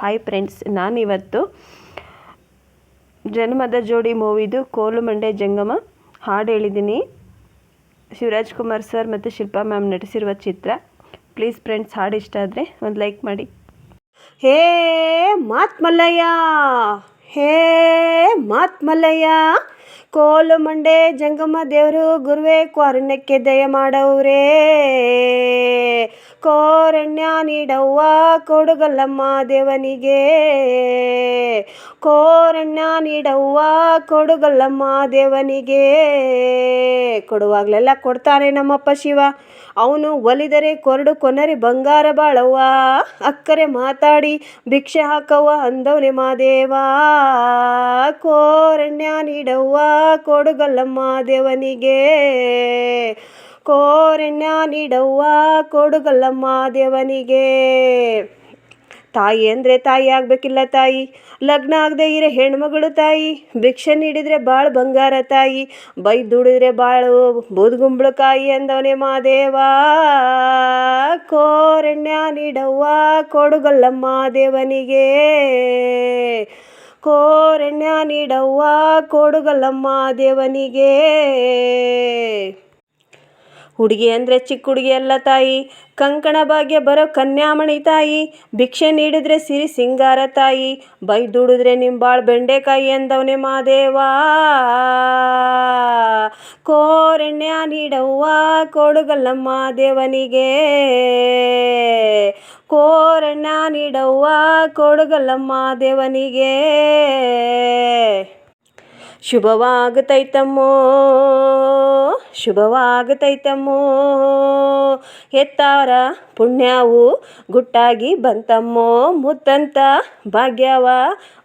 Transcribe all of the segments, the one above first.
Hi friends ನಾನಿವತ್ತು ಜನ್ಮದ ಜೋಡಿ ಮೂವಿದು ಕೋಲು ಮಂಡೆ ಜಂಗಮ. ಹಾಡು ಹೇಳಿದ್ದೀನಿ. ಶಿವರಾಜ್ ಕುಮಾರ್ ಸರ್ ಮತ್ತು ಶಿಲ್ಪಾ ಮ್ಯಾಮ್ ನಟಿಸಿರುವ ಚಿತ್ರ. ಪ್ಲೀಸ್ ಫ್ರೆಂಡ್ಸ್ ಹಾಡು ಇಷ್ಟ ಆದರೆ ಒಂದು ಲೈಕ್ ಮಾಡಿ. ಹೇ ಮಾತ್ಮಲ್ಲಯ್ಯ! ಹೇ ಮಾತ್ಮಲ್ಲಯ್ಯ! ಕೋಲು ಮಂಡೆ ಜಂಗಮ ದೇವರು ಗುರುವೇ, ಕ್ವಾರಣ್ಯಕ್ಕೆ ದಯ ಮಾಡವ್ರೇ. ಕೋರಣ್ಯ ನೀಡವ್ವ ಕೊಡುಗಲ್ಲಮ್ಮ ದೇವನಿಗೆ. ಕೋರಣ್ಯ ನೀಡವ್ವ ಕೊಡುಗಲ್ಲಮ್ಮ ದೇವನಿಗೆ. ಕೊಡುವಾಗಲೆಲ್ಲ ಕೊಡ್ತಾನೆ ನಮ್ಮಪ್ಪ ಶಿವ. ಅವನು ಒಲಿದರೆ ಕೊರಡು ಕೊನರಿ ಬಂಗಾರ ಬಾಳವ್ವ. ಅಕ್ಕರೆ ಮಾತಾಡಿ ಭಿಕ್ಷೆ ಹಾಕವ್ವ ಅಂದವನೇ ಮಾದೇವ ಕೋರಣ್ಯ ನೀಡವ್ವ ಕೊಡುಗಲ್ಲಮ್ಮ ದೇವನಿಗೆ. ಕೋರಣ್ಯ ನೀಡವ್ವ ಕೊಡುಗಲ್ಲಮ್ಮ ದೇವನಿಗೆ. ತಾಯಿ ಅಂದರೆ ತಾಯಿ ಆಗಬೇಕಿಲ್ಲ ತಾಯಿ. ಲಗ್ನ ಆಗದೆ ಇರೋ ಹೆಣ್ಮಗಳು ತಾಯಿ. ಭಿಕ್ಷೆ ನೀಡಿದರೆ ಭಾಳ ಬಂಗಾರ ತಾಯಿ. ಬೈ ದುಡಿದ್ರೆ ಬಾಳು ಬೂದ್ಗುಂಬಳಕಾಯಿ ಅಂದವನೇ ಮಾದೇವ. ಕೋರಣ್ಯ ನೀಡವ್ವ ಕೊಡುಗಲ್ಲಮ್ಮ ದೇವನಿಗೆ. ಕೋರಣ್ಯ ನೀಡವ್ವ ಕೊಡುಗಲ್ಲಮ್ಮ ದೇವನಿಗೆ. ಹುಡುಗಿ ಅಂದರೆ ಚಿಕ್ಕ ಹುಡುಗಿ ಅಲ್ಲ ತಾಯಿ. ಕಂಕಣ ಭಾಗ್ಯ ಬರೋ ಕನ್ಯಾಮಣಿ ತಾಯಿ. ಭಿಕ್ಷೆ ನೀಡಿದ್ರೆ ಸಿರಿ ಸಿಂಗಾರ ತಾಯಿ. ಬೈ ದುಡಿದ್ರೆ ನಿಮ್ಮ ಬಾಳ್ ಬೆಂಡೆಕಾಯಿ ಎಂದವನೇ ಮಾದೇವ. ಕೋರಣ್ಯ ನೀಡವ್ವ ಕೊಡುಗಲ್ಲಮ್ಮ ದೇವನಿಗೆ. ಕೋರಣ್ಯ ನೀಡವ್ವ ಕೊಡುಗಲ್ಲಮ್ಮ ದೇವನಿಗೆ. ಶುಭವಾಗುತ್ತೈತಮ್ಮೋ ಶುಭವಾಗುತ್ತೈತಮ್ಮೋ ಹೆತ್ತಾರ ಪುಣ್ಯವು ಗುಟ್ಟಾಗಿ ಬಂತಮ್ಮೋ, ಮುತ್ತಂತ ಭಾಗ್ಯವ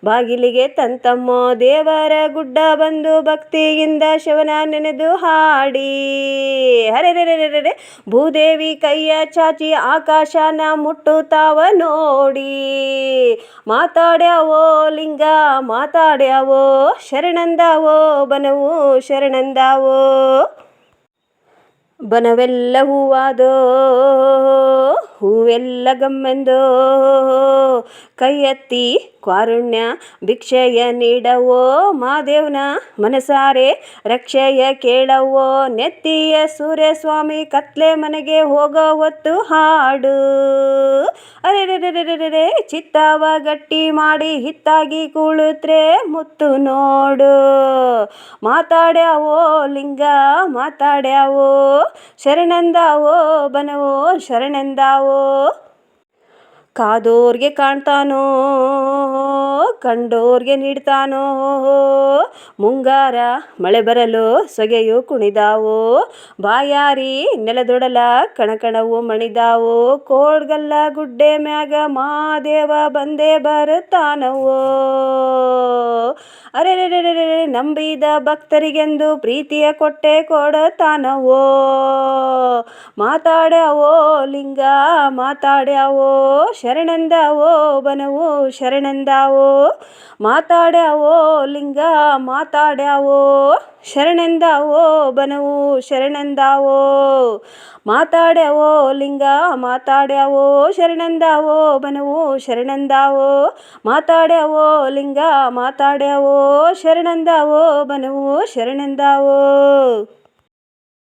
ಬಾಗಿಲಿಗೆ ತಂತಮ್ಮೋ. ದೇವರ ಗುಡ್ಡ ಬಂದು ಭಕ್ತಿಯಿಂದ ಶಿವನ ನೆನೆದು ಹಾಡಿ. ಹರೆರೆರೆರೆರೆ ಭೂದೇವಿ ಕೈಯ ಚಾಚಿ ಆಕಾಶನ ಮುಟ್ಟುತ್ತಾವ ನೋಡಿ. ಮಾತಾಡ್ಯಾವೋ ಲಿಂಗ, ಮಾತಾಡ್ಯಾವೋ ಶರಣಂದಾವೋ ಬನವು ಶರಣಂದಾವೋ ಬನವೆಲ್ಲ ಹೂವಾದೋ ಹೂವೆಲ್ಲ ಗಮ್ಮೆಂದೋ. ಕೈಯತ್ತಿ ಕಾರುಣ್ಯ ಭಿಕ್ಷೆಯ ನೀಡವೋ ಮಾದೇವ್ನ ಮನಸಾರೆ ರಕ್ಷೆಯ ಕೇಳವೋ ನೆತ್ತಿಯ ಸೂರ್ಯಸ್ವಾಮಿ ಕತ್ಲೆ ಮನೆಗೆ ಹೋಗೋ ಹೊತ್ತು ಹಾಡು. ಅರೆ ಚಿತ್ತಾವ ಗಟ್ಟಿ ಮಾಡಿ ಹಿತ್ತಾಗಿ ಕುಳಿತ್ರೆ ಮುತ್ತು ನೋಡು. ಮಾತಾಡ್ಯಾವೋ ಲಿಂಗ, ಮಾತಾಡ್ಯಾವೋ ಶರಣಂದಾವೋ ಬನವೋ, ಶರಣಂದಾವೋ ಕಾದೋರ್ಗೆ ಕಾಣ್ತಾನೋ? ಕಂಡೋರ್ಗೆ ನೀಡ್ತಾನೋ? ಮುಂಗಾರ ಮಳೆ ಬರಲು, ಸೊಗೆಯು ಕುಣಿದಾವೋ? ಬಾಯಾರಿ ನೆಲದೊಡಲ ಕಣಕಣವು ಮಣಿದಾವೋ? ಕೋಡ್ಗಲ್ಲ ಗುಡ್ಡೆ ಮ್ಯಾಗ ಮಾದೇವ ಬಂದೇ ಬರುತ್ತಾನವೋ? ಅರೆ ನಂಬಿದ ಭಕ್ತರಿಗೆಂದು ಪ್ರೀತಿಯ ಕೊಟ್ಟೆ ಕೊಡತಾನವೋ? ಮಾತಾಡ್ಯಾವೋ ಲಿಂಗ, ಮಾತಾಡ್ಯಾವೋ ಶರಣಂದಾವೋ ಬನವು ಶರಣಂದಾವೋ ಮಾತಾಡ್ಯಾವೋ ಲಿಂಗ, ಮಾತಾಡ್ಯಾವೋ ಶರಣಂದಾವೋ ಬನವು ಶರಣಂದಾವೋ ಮಾತಾಡ್ಯಾವೋ ಲಿಂಗ, ಮಾತಾಡ್ಯಾವೋ ಶರಣಂದಾವೋ ಬನವು ಶರಣಂದಾವೋ ಮಾತಾಡ್ಯಾವೋ ಲಿಂಗ, ಮಾತಾಡ್ಯಾವೋ ಶರಣಂದಾವೋ ಬನವು ಶರಣಂದಾವೋ